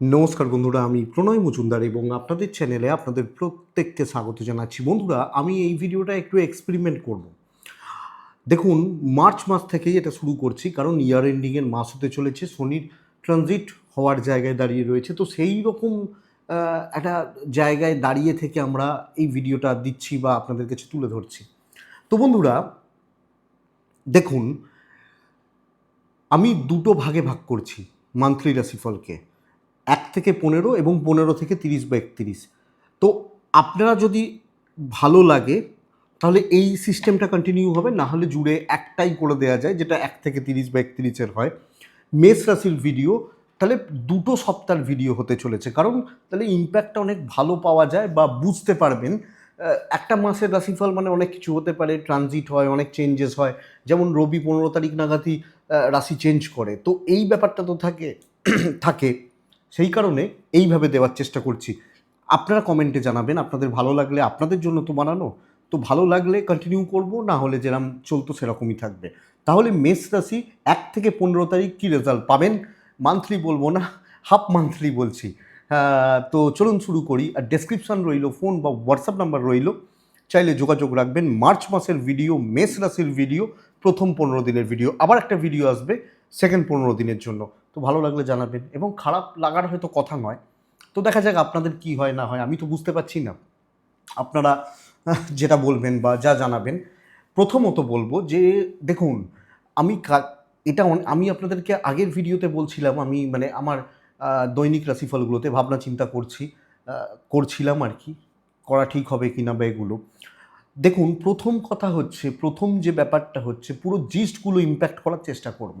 নমস্কার বন্ধুরা, আমি প্রণয় মজুমদার এবং আপনাদের চ্যানেলে আপনাদের প্রত্যেককে স্বাগত জানাচ্ছি। বন্ধুরা, আমি এই ভিডিওটা একটু এক্সপেরিমেন্ট করব। দেখুন, মার্চ মাস থেকেই এটা শুরু করছি, কারণ ইয়ার এন্ডিংয়ের মাস হতে চলেছে, শনির ট্রানজিট হওয়ার জায়গায় দাঁড়িয়ে রয়েছে। তো সেই রকম একটা জায়গায় দাঁড়িয়ে থেকে আমরা এই ভিডিওটা দিচ্ছি বা আপনাদের কাছে তুলে ধরছি। তো বন্ধুরা, দেখুন, আমি দুটো ভাগে ভাগ করছি মান্থলি রাশিফলকে। থেকে পনেরো এবং পনেরো থেকে তিরিশ বা একত্রিশ। তো আপনারা যদি ভালো লাগে, তাহলে এই সিস্টেমটা কন্টিনিউ হবে, না হলে জুড়ে একটাই করে দেওয়া যায়, যেটা এক থেকে তিরিশ বা একত্রিশের হয়। মেষ রাশির ভিডিও তাহলে দুটো সপ্তাহের ভিডিও হতে চলেছে। কারণ তাহলে ইম্প্যাক্টটা অনেক ভালো পাওয়া যায় বা বুঝতে পারবেন। একটা মাসের রাশিফল মানে অনেক কিছু হতে পারে ট্রানজিট হয়, অনেক চেঞ্জেস হয়। যেমন রবি পনেরো তারিখ নাগাদই রাশি চেঞ্জ করে। তো এই ব্যাপারটা তো থাকে থাকে। সেই কারণে এইভাবে দেওয়ার চেষ্টা করছি। আপনারা কমেন্টে জানাবেন, আপনাদের ভালো লাগলে আপনাদের জন্য তো বানানো। তো ভালো লাগলে কন্টিনিউ করব, না হলে যেরকম চলতো সেরকমই থাকবে। তাহলে মেষ রাশি এক থেকে পনেরো তারিখ কী রেজাল্ট পাবেন? মান্থলি বলব না হাফ মান্থলি বলছি। তো চলুন শুরু করি। আর ডেসক্রিপশান রইল ফোন বা হোয়াটসঅ্যাপ নাম্বার রইল। চাইলে যোগাযোগ রাখবেন। মার্চ মাসের ভিডিও মেষ রাশির ভিডিও প্রথম পনেরো দিনের ভিডিও আবার একটা ভিডিও আসবে সেকেন্ড পনেরো দিনের জন্য। তো ভালো লাগলে জানাবেন। এবং খারাপ লাগার হয়তো কথা নয়। তো দেখা যাক আপনাদের কি হয়, না হয়, আমি তো বুঝতে পারছি না। আপনারা যেটা বলবেন বা যা জানাবেন। প্রথমত বলব যে, দেখুন, আমি এটা আমি আপনাদেরকে আগের ভিডিওতে বলছিলাম, আমি মানে আমার দৈনিক রাশিফলগুলোতে ভাবনা চিন্তা করছি করছিলাম আর কি, করা ঠিক হবে কি না বা এগুলো। দেখুন, প্রথম কথা হচ্ছে, প্রথম যে ব্যাপারটা হচ্ছে, পুরো জিস্টগুলো ইম্প্যাক্ট করার চেষ্টা করব।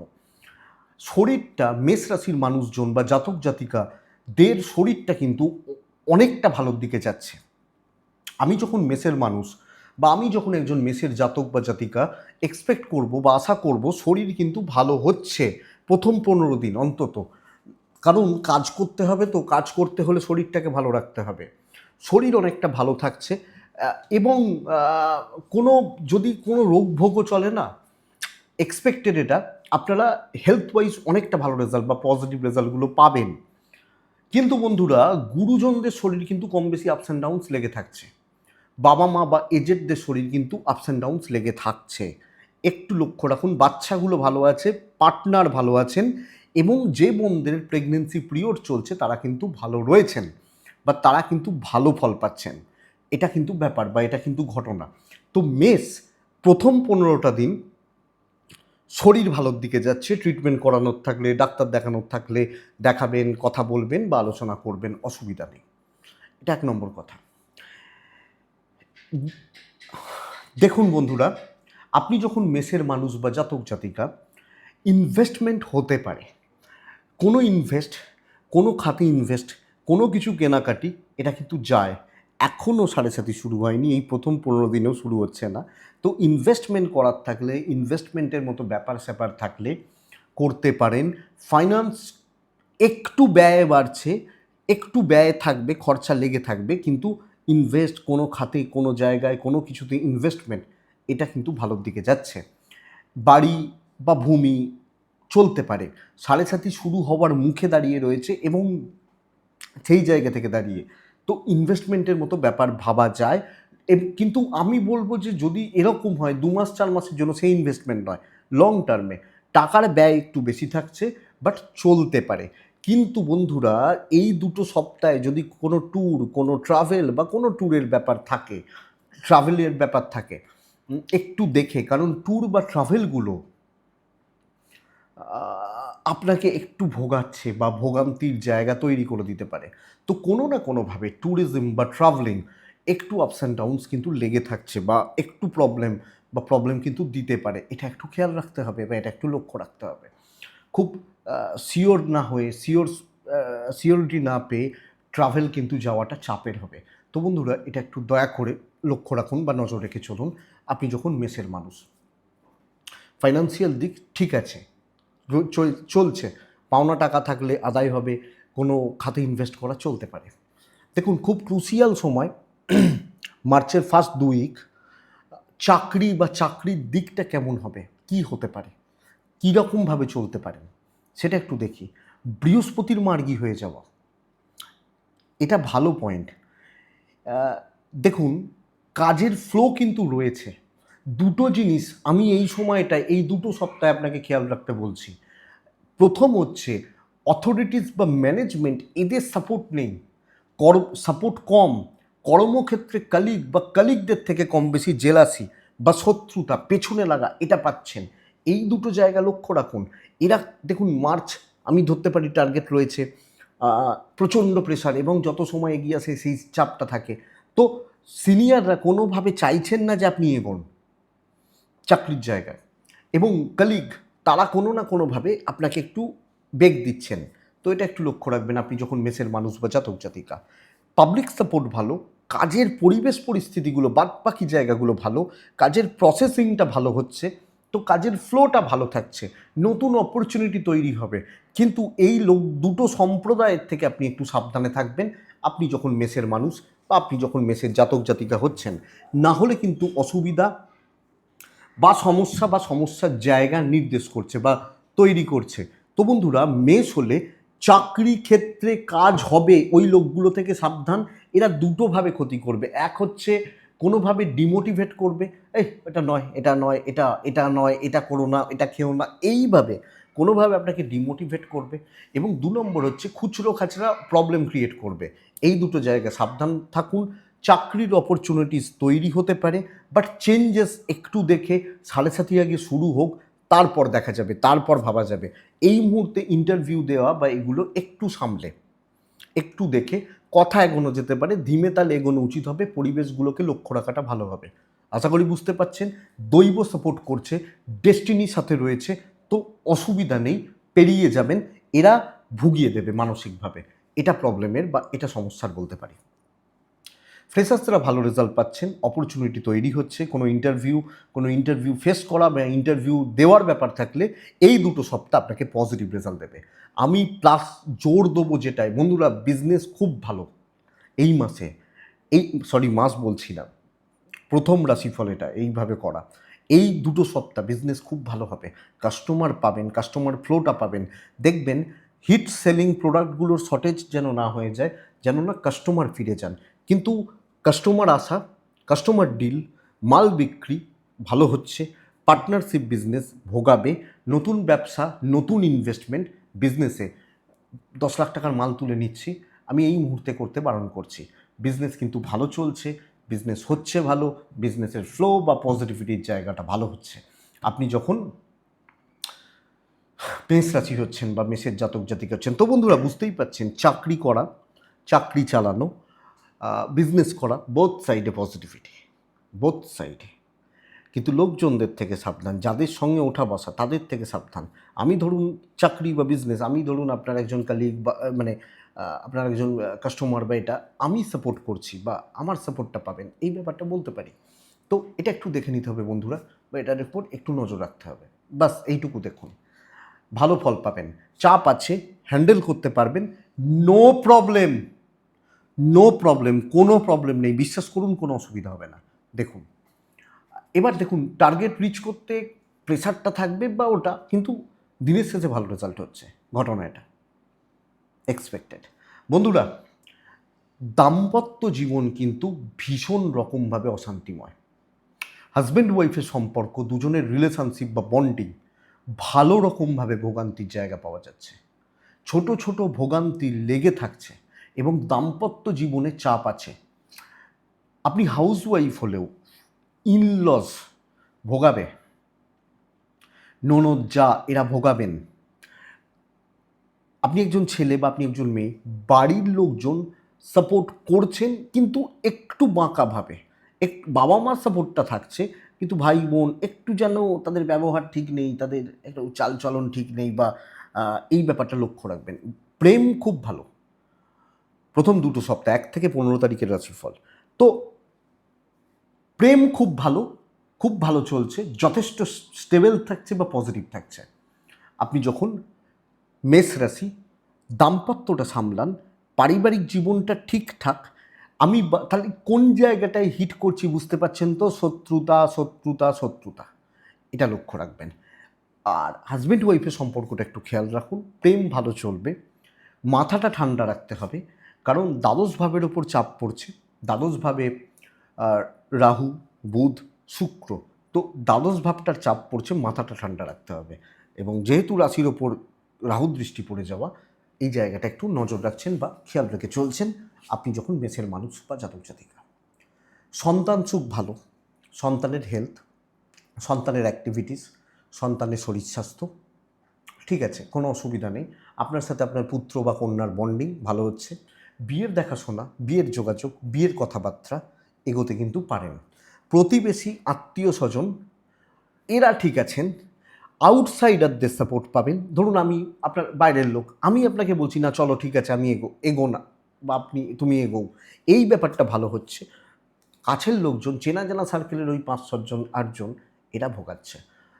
শরীরটা মেষ রাশির মানুষজন বা জাতক জাতিকা, দের শরীরটা কিন্তু অনেকটা ভালোর দিকে যাচ্ছে। আমি যখন মেসের মানুষ বা আমি যখন একজন মেসের জাতক বা জাতিকা এক্সপেক্ট করব বা আশা করব শরীর কিন্তু ভালো হচ্ছে প্রথম পনেরো দিন অন্তত। কারণ কাজ করতে হবে তো, কাজ করতে হলে শরীরটাকে ভালো রাখতে হবে। শরীর অনেকটা ভালো থাকছে এবং কোনো, যদি কোনো রোগ ভোগও চলে না এক্সপেক্টেড এটা আপনারা হেলথ ওয়াইজ অনেকটা ভালো রেজাল্ট বা পজিটিভ রেজাল্টগুলো পাবেন। কিন্তু বন্ধুরা, গুরুজনদের শরীর কিন্তু কম বেশি আপস অ্যান্ড ডাউনস লেগে থাকছে। বাবা মা বা এজেডদের শরীর কিন্তু আপস অ্যান্ড ডাউনস লেগে থাকছে। একটু লক্ষ্য রাখুন, বাচ্চাগুলো ভালো আছে পার্টনার ভালো আছেন এবং যে বোনদের প্রেগনেন্সি পিরিয়ড চলছে, তারা কিন্তু ভালো রয়েছেন বা তারা কিন্তু ভালো ফল পাচ্ছেন। এটা কিন্তু ব্যাপার বা এটা কিন্তু ঘটনা। তো মেস, প্রথম পনেরোটা দিন শরীর ভালোর দিকে যাচ্ছে ট্রিটমেন্ট করানোর থাকলে, ডাক্তার দেখানোর থাকলে দেখাবেন, কথা বলবেন বা আলোচনা করবেন, অসুবিধা নেই। এটা এক নম্বর কথা। দেখুন বন্ধুরা, আপনি যখন মেসের মানুষ বা জাতক জাতিকা ইনভেস্টমেন্ট হতে পারে। কোনো ইনভেস্ট কোনো খাতে ইনভেস্ট কোনো কিছু কেনাকাটি, এটা কিন্তু যায়। এখনও সাড়ে সাথে শুরু হয়নি, এই প্রথম পনেরো দিনেও শুরু হচ্ছে না। তো ইনভেস্টমেন্ট করার থাকলে ইনভেস্টমেন্টের মতো ব্যাপার স্যাপার থাকলে করতে পারেন। ফাইন্যান্স একটু ব্যয় বাড়ছে, একটু ব্যয় থাকবে, খরচা লেগে থাকবে, কিন্তু ইনভেস্ট কোনো খাতে, কোনো জায়গায়, কোনো কিছুতে ইনভেস্টমেন্ট এটা কিন্তু ভালোর দিকে যাচ্ছে। বাড়ি বা ভূমি চলতে পারে। সাড়ে সাথী শুরু হওয়ার মুখে দাঁড়িয়ে রয়েছে এবং সেই জায়গা থেকে দাঁড়িয়ে তো ইনভেস্টমেন্টের মতো ব্যাপার ভাবা যায়। কিন্তু আমি বলব যে যদি এরকম হয়, দু মাস, চার মাসের জন্য সেই ইনভেস্টমেন্ট নয় লং টার্মে টাকার ব্যয় একটু বেশি থাকছে বাট চলতে পারে। কিন্তু বন্ধুরা, এই দুটো সপ্তাহে যদি কোনো ট্যুর কোনো ট্রাভেল বা কোনো ট্যুরের ব্যাপার থাকে ট্রাভেলের ব্যাপার থাকে একটু দেখে। কারণ ট্যুর বা ট্রাভেলগুলো আপনাকে একটু ভোগাচ্ছে বা ভোগান্তির জায়গা তৈরি করে দিতে পারে। তো কোনো না কোনোভাবে ট্যুরিজম বা ট্রাভেলিং একটু আপস অ্যান্ড ডাউনস কিন্তু লেগে থাকছে বা একটু প্রবলেম বা প্রবলেম কিন্তু দিতে পারে। এটা একটু খেয়াল রাখতে হবে বা এটা একটু লক্ষ্য রাখতে হবে। খুব সিওর না হয়ে সিওর সিওরিটি না পেয়ে ট্রাভেল কিন্তু যাওয়াটা চাপের হবে। তো বন্ধুরা, এটা একটু দয়া করে লক্ষ্য রাখুন বা নজর রেখে চলুন। আপনি যখন মেসের মানুষ ফাইন্যান্সিয়াল দিক ঠিক আছে। চলছে। পাওনা টাকা থাকলে আদায় হবে, কোনো খাতে ইনভেস্ট করা চলতে পারে। দেখুন, খুব ক্রুশিয়াল সময়, মার্চের ফার্স্ট দু উইক চাকরি বা চাকরির দিকটা কেমন হবে, কি হতে পারে, কীরকমভাবে চলতে পারেন সেটা একটু দেখি। বৃহস্পতির মার্গী হয়ে যাওয়া, এটা ভালো পয়েন্ট দেখুন, কাজের ফ্লো কিন্তু রয়েছে। দুটো জিনিস আমি এই সময়টা এই দুটো সপ্তাহে আপনাকে খেয়াল রাখতে বলছি। প্রথম হচ্ছে অথরিটিস বা ম্যানেজমেন্ট এদের সাপোর্ট নেই। কর সাপোর্ট কম। কর্মক্ষেত্রে কালিগ বা কালিগদের থেকে কম বেশি জেলাসি বা শত্রুতা, পেছনে লাগা, এটা পাচ্ছেন। এই দুটো জায়গা লক্ষ্য রাখুন। এরা, দেখুন, মার্চ, আমি ধরতে পারি টার্গেট রয়েছে প্রচণ্ড প্রেশার এবং যত সময় এগিয়ে আসে সেই চাপটা থাকে। তো সিনিয়ররা কোনোভাবে চাইছেন না যে আপনি এগোন। চাকরির জায়গায়। এবং কালিগ তারা কোনো না কোনোভাবে আপনাকে একটু বেগ দিচ্ছেন। তো এটা একটু লক্ষ্য রাখবেন আপনি যখন মেসের মানুষ বা জাতক জাতিকা। পাবলিক সাপোর্ট ভালো, কাজের পরিবেশ পরিস্থিতিগুলো বাদ বাকি জায়গাগুলো ভালো, কাজের প্রসেসিংটা ভালো হচ্ছে, তো কাজের ফ্লোটা ভালো থাকছে, নতুন অপরচুনিটি তৈরি হবে। কিন্তু এই লোক, দুটো সম্প্রদায়ের থেকে আপনি একটু সাবধানে থাকবেন। আপনি যখন মেসের মানুষ বা আপনি যখন মেসের জাতক জাতিকা হচ্ছেন, না হলে কিন্তু অসুবিধা বা সমস্যা বা সমস্যার জায়গা নির্দেশ করছে বা তৈরি করছে। তো বন্ধুরা, মেষ হলে চাকরি ক্ষেত্রে কাজ হবে, ওই লোকগুলো থেকে সাবধান। এরা দুটোভাবে ক্ষতি করবে। এক হচ্ছে কোনোভাবে ডিমোটিভেট করবে, এই, এটা নয় এটা নয়, এটা এটা নয়, এটা করো না, এটা খেও না। এইভাবে কোনোভাবে আপনাকে ডিমোটিভেট করবে এবং দু নম্বর হচ্ছে খুচরো খাচরা প্রবলেম ক্রিয়েট করবে। এই দুটো জায়গায় সাবধান থাকুন। চাকরির অপরচুনিটিস তৈরি হতে পারে বাট চেঞ্জেস একটু দেখে সাড়ে সাথে আগে শুরু হোক, তারপর দেখা যাবে, তারপর ভাবা যাবে। এই মুহূর্তে ইন্টারভিউ দেওয়া বা এগুলো একটু সামলে, একটু দেখে কথা এগোনো যেতে পারে, ধীমে তালে এগোনো উচিত হবে, পরিবেশগুলোকে লক্ষ্য রাখাটা ভালো হবে। আশা করি বুঝতে পাচ্ছেন দৈব সাপোর্ট করছে ডেস্টিনির সাথে রয়েছে, তো অসুবিধা নেই, পেরিয়ে যাবেন, এরা ভুগিয়ে দেবে মানসিকভাবে। এটা প্রবলেমের বা এটা সমস্যার বলতে পারি। ফ্রেশার্সরা ভালো রেজাল্ট পাচ্ছেন অপরচুনিটি তৈরি হচ্ছে, কোনো ইন্টারভিউ কোনো ইন্টারভিউ ফেস করা বা ইন্টারভিউ দেওয়ার ব্যাপার থাকলে এই দুটো সপ্তাহ আপনাকে পজিটিভ রেজাল্ট দেবে। আমি প্লাস জোর দেবো যেটাই, বন্ধুরা বিজনেস খুব ভালো। এই মাসে, এই সরি মাস বলছি না প্রথম রাশিফল এটা, এইভাবে করা। এই দুটো সপ্তাহ বিজনেস খুব ভালো হবে। কাস্টমার পাবেন কাস্টমার ফ্লোটা পাবেন। দেখবেন হিট সেলিং প্রোডাক্টগুলোর শর্টেজ যেন না হয়ে যায়, যেন না কাস্টমার ফিরে যান। কিন্তু কাস্টমার আসা কাস্টমার ডিল মাল বিক্রি ভালো হচ্ছে পার্টনারশিপ বিজনেস ভোগাবে, নতুন ব্যবসা, নতুন ইনভেস্টমেন্ট বিজনেসে দশ লাখ টাকার মাল তুলে নিচ্ছি, আমি এই মুহূর্তে করতে বারণ করছি। বিজনেস কিন্তু ভালো চলছে বিজনেস হচ্ছে ভালো বিজনেসের ফ্লো বা পজিটিভিটির জায়গাটা ভালো হচ্ছে। আপনি যখন মেষ রাশি হচ্ছেন বা মেষের জাতক জাতিক হচ্ছেন, তো বন্ধুরা বুঝতেই পাচ্ছেন চাকরি করা, চাকরি চালানো বিজনেস করা বোথ সাইডে পজিটিভিটি বোথ সাইডে কিন্তু লোকজনদের থেকে সাবধান, যাদের সঙ্গে ওঠা বসা তাদের থেকে সাবধান। আমি ধরুন চাকরি বা বিজনেস আমি ধরুন আপনার একজন কালিগ বা মানে আপনার একজন কাস্টমার বা এটা, আমি সাপোর্ট করছি বা আমার সাপোর্টটা পাবেন, এই ব্যাপারটা বলতে পারি। তো এটা একটু দেখে নিতে হবে বন্ধুরা, বা এটার উপর একটু নজর রাখতে হবে। বাস এইটুকু দেখুন। ভালো ফল পাবেন, চাপ আছে হ্যান্ডেল করতে পারবেন নো প্রবলেম নো প্রবলেম কোনো প্রবলেম নেই, বিশ্বাস করুন, কোনো অসুবিধা হবে না। দেখুন, এবার দেখুন টার্গেট রিচ করতে প্রেশারটা থাকবে বা ওটা, কিন্তু দিনের শেষে ভালো রেজাল্ট হচ্ছে, ঘটনা এটা এক্সপেক্টেড বন্ধুরা, দাম্পত্য জীবন কিন্তু ভীষণ রকমভাবে অশান্তিময়। হাজব্যান্ড ওয়াইফের সম্পর্ক, দুজনের রিলেশনশিপ বা বন্ডিং ভালো রকমভাবে ভোগান্তির জায়গা পাওয়া যাচ্ছে। ছোট ছোট ভোগান্তি লেগে থাকছে। এবং দাম্পত্য জীবনে চাপ আছে। আপনি হাউস ওয়াইফ হলেও ইনলস ভোগাবে। ননদ যা, এরা ভোগাবেন। আপনি একজন ছেলে বা আপনি একজন মেয়ে, বাড়ির লোকজন সাপোর্ট করছেন কিন্তু একটু বাঁকাভাবে এক বাবা মার সাপোর্টটা থাকছে কিন্তু ভাই বোন একটু যেন তাদের ব্যবহার ঠিক নেই, তাদের একটু চালচলন ঠিক নেই বা এই ব্যাপারটা লক্ষ্য রাখবেন। প্রেম খুব ভালো। প্রথম দুটো সপ্তাহ, এক থেকে পনেরো তারিখের রাশিফল। তো প্রেম খুব ভালো খুব ভালো চলছে, যথেষ্ট স্টেবল থাকছে বা পজিটিভ থাকছে। আপনি যখন মেষ রাশি, দাম্পত্যটা সামলান, পারিবারিক জীবনটা ঠিকঠাক, আমি তাহলে কোন জায়গাটায় হিট করছি বুঝতে পারছেন তো? শত্রুতা শত্রুতা শত্রুতা। এটা লক্ষ্য রাখবেন। আর হাজব্যান্ড ওয়াইফের সম্পর্কটা একটু খেয়াল রাখুন, প্রেম ভালো চলবে, মাথাটা ঠান্ডা রাখতে হবে কারণ দ্বাদশ ভাবের ওপর চাপ পড়ছে। দ্বাদশভাবে রাহু, বুধ, শুক্র, তো দ্বাদশ ভাবটার চাপ পড়ছে, মাথাটা ঠান্ডা রাখতে হবে। এবং যেহেতু রাশির ওপর রাহু দৃষ্টি পড়ে যাওয়া, এই জায়গাটা একটু নজর রাখছেন বা খেয়াল রেখে চলছেন। আপনি যখন মেসের মানুষ বা জাতক জাতিকা। সন্তান সুখ ভালো, সন্তানের হেলথ সন্তানের অ্যাক্টিভিটিস সন্তানের শরীর স্বাস্থ্য, ঠিক আছে, কোনো অসুবিধা নেই। আপনার সাথে আপনার পুত্র বা কন্যার বন্ডিং ভালো হচ্ছে। বিয়ের দেখাশোনা, বিয়ের যোগাযোগ, বিয়ের কথাবার্তা এগোতে কিন্তু পারেন। প্রতিবেশী, আত্মীয় স্বজন, এরা ঠিক আছেন আউটসাইডারদের সাপোর্ট পাবেন। ধরুন আমি আপনার বাইরের লোক, আমি আপনাকে বলছি, না, চলো, ঠিক আছে, আমি এগো এগো না, বা আপনি, তুমি এগো এই ব্যাপারটা ভালো হচ্ছে। কাছের লোকজন, চেনা জানা সার্কেলের ওই পাঁচ ছজন আটজন এরা ভোগাচ্ছে।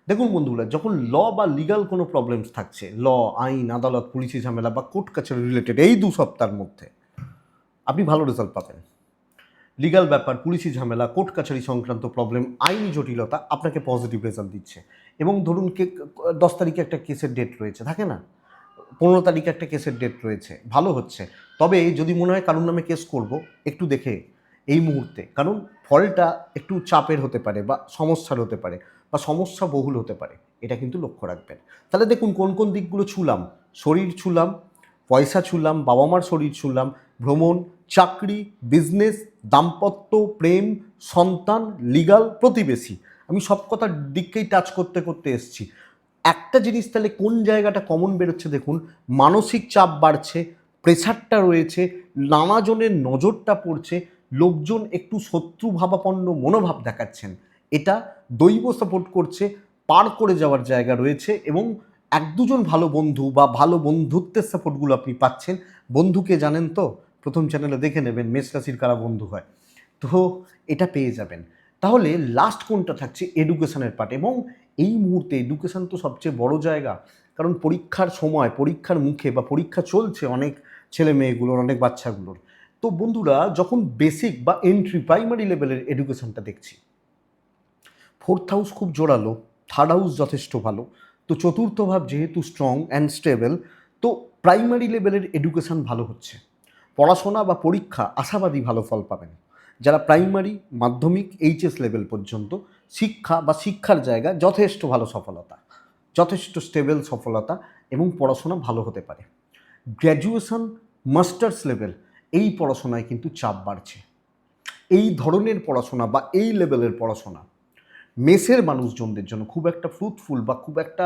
দেখুন বন্ধুরা, যখন ল বা লিগাল কোনো প্রবলেমস থাকছে ল আইন, আদালত, পুলিশি ঝামেলা বা কোর্ট কাছারি রিলেটেড এই দু সপ্তাহের মধ্যে আপনি ভালো রেজাল্ট পাবেন। লিগাল ব্যাপার, পুলিশি ঝামেলা কোর্ট কাছারি সংক্রান্ত প্রবলেম আইনি জটিলতা আপনাকে পজিটিভ রেজাল্ট দিচ্ছে। এবং ধরুন কে, দশ তারিখে একটা কেসের ডেট রয়েছে, থাকে না? পনেরো তারিখে একটা কেসের ডেট রয়েছে, ভালো হচ্ছে। তবে যদি মনে হয় কারোর নামে কেস করব, একটু দেখে এই মুহূর্তে। কারণ ফলটা একটু চাপের হতে পারে বা সমস্যার হতে পারে বা সমস্যা বহুল হতে পারে, এটা কিন্তু লক্ষ্য রাখবেন। তাহলে দেখুন কোন কোন দিকগুলো ছুলাম। শরীর ছুলাম পয়সা ছুলাম বাবা মার শরীর ছুলাম ভ্রমণ, চাকরি বিজনেস দাম্পত্য, প্রেম, সন্তান লিগাল প্রতিবেশী। আমি সব কথার দিককেই টাচ করতে করতে এসছি। একটা জিনিস তাহলে কোন জায়গাটা কমন বেরোচ্ছে দেখুন, মানসিক চাপ বাড়ছে প্রেশারটা রয়েছে, নানাজনের নজরটা পড়ছে, লোকজন একটু শত্রুভাবাপন্ন মনোভাব দেখাচ্ছেন। এটা দৈব সাপোর্ট করছে, পার করে যাওয়ার জায়গা রয়েছে এবং এক দুজন ভালো বন্ধু বা ভালো বন্ধুত্বের সাপোর্টগুলো আপনি পাচ্ছেন। বন্ধুকে জানেন তো? প্রথম চ্যানেলে দেখে নেবেন মেষ রাশির কারা বন্ধু হয়। তো এটা পেয়ে যাবেন। তাহলে লাস্ট কোনটা থাকছে? এডুকেশনের পার্ট এবং এই মুহূর্তে এডুকেশান তো সবচেয়ে বড় জায়গা। কারণ পরীক্ষার সময়, পরীক্ষার মুখে বা পরীক্ষা চলছে অনেক ছেলে মেয়েগুলোর, অনেক বাচ্চাগুলোর। তো বন্ধুরা, যখন বেসিক বা এন্ট্রি প্রাইমারি লেভেলের এডুকেশনটা দেখছি ফোর্থ হাউস খুব জোরালো থার্ড হাউস যথেষ্ট ভালো। তো চতুর্থ ভাব যেহেতু স্ট্রং অ্যান্ড স্টেবল তো প্রাইমারি লেভেলের এডুকেশন ভালো হচ্ছে। পড়াশোনা বা পরীক্ষা আশাবাদী ভালো ফল পাবেন। যারা প্রাইমারি মাধ্যমিক এইচএস লেভেল পর্যন্ত, শিক্ষা বা শিক্ষার জায়গা যথেষ্ট ভালো সফলতা, যথেষ্ট স্টেবল সফলতা এবং পড়াশোনা ভালো হতে পারে। গ্র্যাজুয়েশন মাস্টার্স লেভেল এই পড়াশোনায় কিন্তু চাপ বাড়ছে। এই ধরনের পড়াশোনা বা এই লেভেলের পড়াশোনা মেসের মানুষজনদের জন্য খুব একটা ফ্রুটফুল বা খুব একটা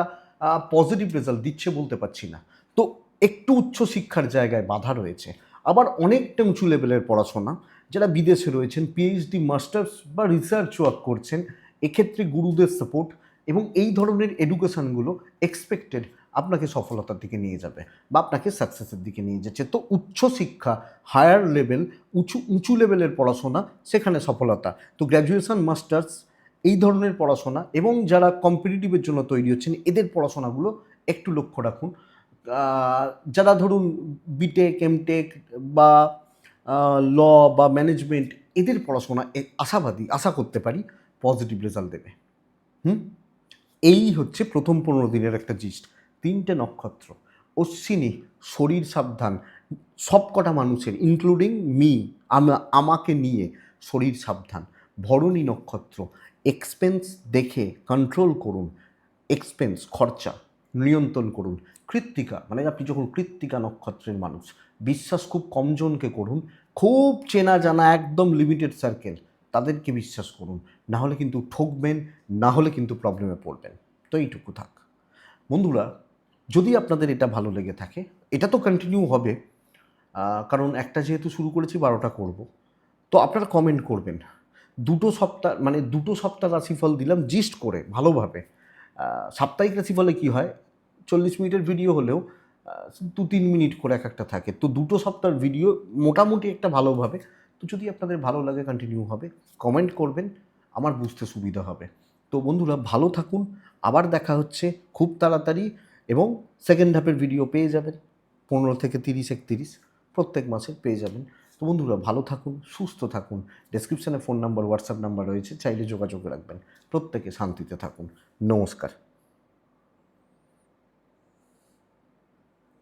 পজিটিভ রেজাল্ট দিচ্ছে বলতে পারছি না। তো একটু উচ্চ শিক্ষার জায়গায় বাধা রয়েছে। আবার অনেকটা উঁচু লেভেলের পড়াশোনা, যারা বিদেশে রয়েছেন পিএইচডি মাস্টার্স বা রিসার্চ ওয়ার্ক করছেন, এক্ষেত্রে গুরুদের সাপোর্ট এবং এই ধরনের এডুকেশনগুলো এক্সপেক্টেড আপনাকে সফলতার দিকে নিয়ে যাবে বা আপনাকে সাকসেসের দিকে নিয়ে যাচ্ছে। তো উচ্চ শিক্ষা হায়ার লেভেল উঁচু উঁচু লেভেলের পড়াশোনা, সেখানে সফলতা। তো গ্র্যাজুয়েশন মাস্টার্স এই ধরনের পড়াশোনা এবং যারা কম্পিটিটিভের জন্য তৈরি হচ্ছেন, এদের পড়াশোনাগুলো একটু লক্ষ্য রাখুন। যারা ধরুন বিটেক এমটেক বা ল বা ম্যানেজমেন্ট এদের পড়াশোনা আশাবাদী, আশা করতে পারি পজিটিভ রেজাল্ট দেবে। হুম? এই হচ্ছে প্রথম পনেরো দিনের একটা জিস্ট তিনটে নক্ষত্র, অশ্বিনী, শরীর সাবধান সব কটা মানুষের ইনক্লুডিং মি আমাকে নিয়ে শরীর সাবধান, ভরণী নক্ষত্র এক্সপেন্স দেখে কন্ট্রোল করুন। এক্সপেন্স খরচা, নিয়ন্ত্রণ করুন। কৃত্তিকা মানে আপনি যখন কৃত্তিকা নক্ষত্রের মানুষ, বিশ্বাস খুব কমজনকে করুন। খুব চেনা জানা, একদম লিমিটেড সার্কেল তাদেরকে বিশ্বাস করুন। না হলে কিন্তু ঠকবেন, না হলে কিন্তু প্রবলেমে পড়বেন। তো এইটুকু থাক। বন্ধুরা, যদি আপনাদের এটা ভালো লেগে থাকে, এটা তো কন্টিনিউ হবে। কারণ একটা যেহেতু শুরু করেছি, বারোটা করব। তো আপনারা কমেন্ট করবেন। দুটো সপ্তাহ মানে দুটো সপ্তাহ রাশিফল দিলাম জিস্ট করে, ভালোভাবে। সাপ্তাহিক রাশিফলে কি হয়? চল্লিশ মিনিটের ভিডিও হলেও দু তিন মিনিট করে এক একটা থাকে। তো দুটো সপ্তাহের ভিডিও মোটামুটি একটা ভালোভাবে। তো যদি আপনাদের ভালো লাগে কন্টিনিউ হবে কমেন্ট করবেন, আমার বুঝতে সুবিধা হবে। তো বন্ধুরা, ভালো থাকুন। আবার দেখা হচ্ছে খুব তাড়াতাড়ি এবং সেকেন্ড হাফের ভিডিও পেয়ে যাবেন। পনেরো থেকে তিরিশ, একতিরিশ, প্রত্যেক মাসে পেয়ে যাবেন। তো বন্ধুরা ভালো থাকুন, সুস্থ থাকুন। ডেসক্রিপশানে ফোন নাম্বার হোয়াটসঅ্যাপ নাম্বার রয়েছে, চাইলে যোগাযোগ রাখবেন। প্রত্যেকে শান্তিতে থাকুন। নমস্কার।